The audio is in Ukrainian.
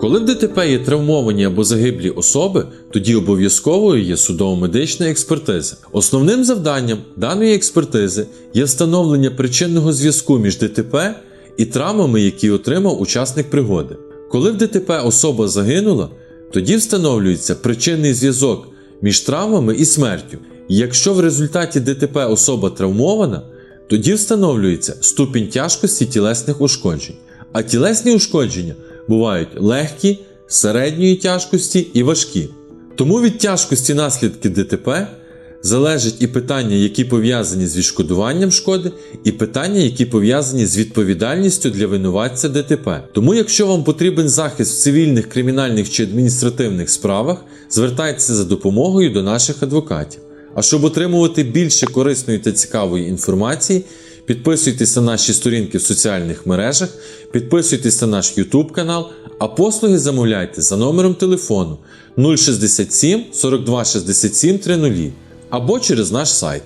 Коли в ДТП є травмовані або загиблі особи, тоді обов'язковою є судово-медична експертиза. Основним завданням даної експертизи є встановлення причинного зв'язку між ДТП і травмами, які отримав учасник пригоди. Коли в ДТП особа загинула, тоді встановлюється причинний зв'язок між травмами і смертю. Якщо в результаті ДТП особа травмована, тоді встановлюється ступінь тяжкості тілесних ушкоджень. А тілесні ушкодження бувають легкі, середньої тяжкості і важкі. Тому від тяжкості наслідки ДТП залежить і питання, які пов'язані з відшкодуванням шкоди, і питання, які пов'язані з відповідальністю для винуватця ДТП. Тому, якщо вам потрібен захист в цивільних, кримінальних чи адміністративних справах, звертайтеся за допомогою до наших адвокатів. А щоб отримувати більше корисної та цікавої інформації, підписуйтесь на наші сторінки в соціальних мережах, підписуйтесь на наш YouTube канал, а послуги замовляйте за номером телефону 067 42 67 30 або через наш сайт.